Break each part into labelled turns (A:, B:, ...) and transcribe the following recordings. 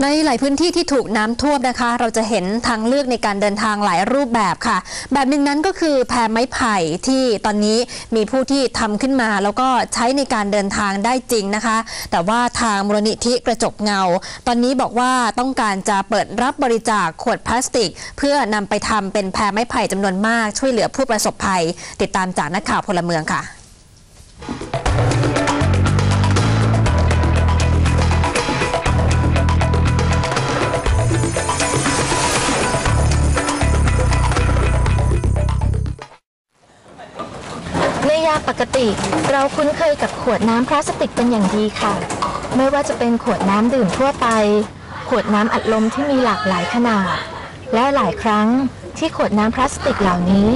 A: ในหลายพื้นที่ที่ถูกน้ำท่วมนะคะ เราจะเห็นทางเลือกในการเดินทางหลายรูปแบบค่ะ แบบหนึ่งนั้นก็คือแพไม้ไผ่ที่ตอนนี้มีผู้ที่ทำขึ้นมา แล้วก็ใช้ในการเดินทางได้จริงนะคะ แต่ว่าทางมูลนิธิกระจกเงา ตอนนี้บอกว่าต้องการจะเปิดรับบริจาคขวดพลาสติก เพื่อนำไปทำเป็นแพไม้ไผ่จำนวนมากช่วยเหลือผู้ประสบภัย ติดตามจากนักข่าวพลเมืองค่ะ
B: กติ เราคุ้นเคยกับขวดน้ำพลาสติกเป็นอย่างดีค่ะ ไม่ว่าจะเป็นขวดน้ำดื่มทั่วไป ขวดน้ำอัดลมที่มีหลากหลายขนาด และหลายครั้งที่ขวดน้ำพลาสติกเหล่านี้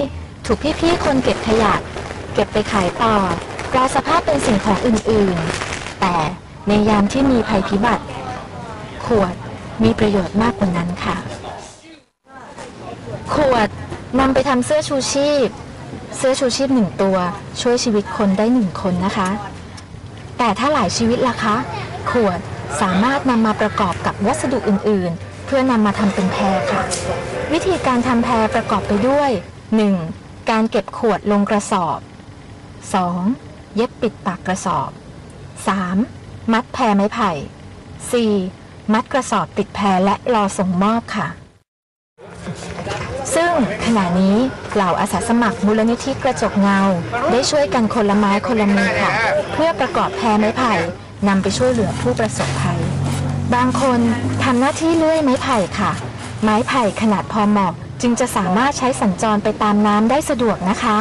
B: ถูกพี่ๆคนเก็บขยะเก็บไปขายต่อแปลสภาพเป็นสิ่งของอื่นๆ แต่ในยามที่มีภัยพิบัติ ขวดมีประโยชน์มากกว่านั้นค่ะ ขวดนำไปทำเสื้อชูชีพ เสื้อชูชีพหนึ่งตัว ช่วยชีวิตคนได้หนึ่งคนนะคะ แต่ถ้าหลายชีวิตล่ะคะ ขวดสามารถนำมาประกอบกับวัสดุอื่น ๆ เพื่อนำมาทำเป็นแพรค่ะ วิธีการทำแพรประกอบไปด้วย 1. การเก็บขวดลงกระสอบ 2. เย็บปิดปากกระสอบ 3. มัดแพรไม้ไผ่ 4. มัดกระสอบติดแพรและรอส่งมอบค่ะ ซึ่งขณะนี้เหล่าอาสาสมัครมูลนิธิกระจกเงา ได้ช่วยกันคนละไม้คนละมือค่ะ เพื่อประกอบแพรไม้ไผ่นำไปช่วยเหลือผู้ประสบภัย บางคนทำหน้าที่เลื่อยไม้ไผ่ค่ะ ไม้ไผ่ขนาดพอเหมาะจึงจะสามารถใช้สัญจรไปตามน้ำได้สะดวกนะคะ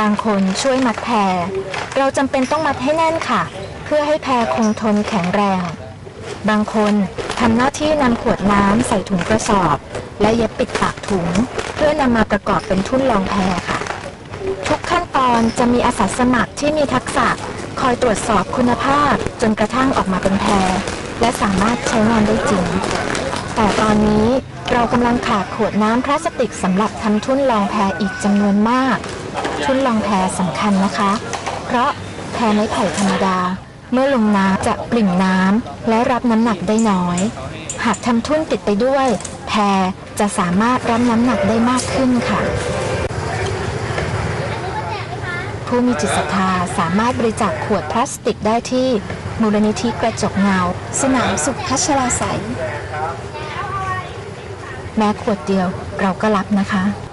B: บางคนช่วยมัดแพรเราจำเป็นต้องมัดให้แน่นค่ะ เพื่อให้แพรคงทนแข็งแรง บางคน ทำหน้าที่นำขวดน้ำใส่ถุงกระสอบ และเย็บปิดปากถุง เพื่อนำมาประกอบเป็นทุ่นรองแพค่ะ ทุกขั้นตอนจะมีอาสาสมัครที่มีทักษะคอยตรวจสอบคุณภาพจนกระทั่งออกมาเป็นแพรและสามารถใช้งานได้จริง แต่ตอนนี้เรากำลังขาดขวดน้ำพลาสติกสำหรับทำทุ่นรองแพอีกจำนวนมาก ทุ่นรองแพสำคัญนะคะ เพราะแพไม้ไผ่ธรรมดา เมื่อลงน้ำจะปริ่มน้ำและรับน้ำหนักได้น้อย หากทำทุ่นติดไปด้วย แพจะสามารถรับน้ำหนักได้มากขึ้นค่ะ ผู้มีจิตศรัทธาสามารถบริจาคขวดพลาสติกได้ที่มูลนิธิกระจกเงา สนามสุขพัชราไสยแม้ขวดเดียวเราก็รับนะคะ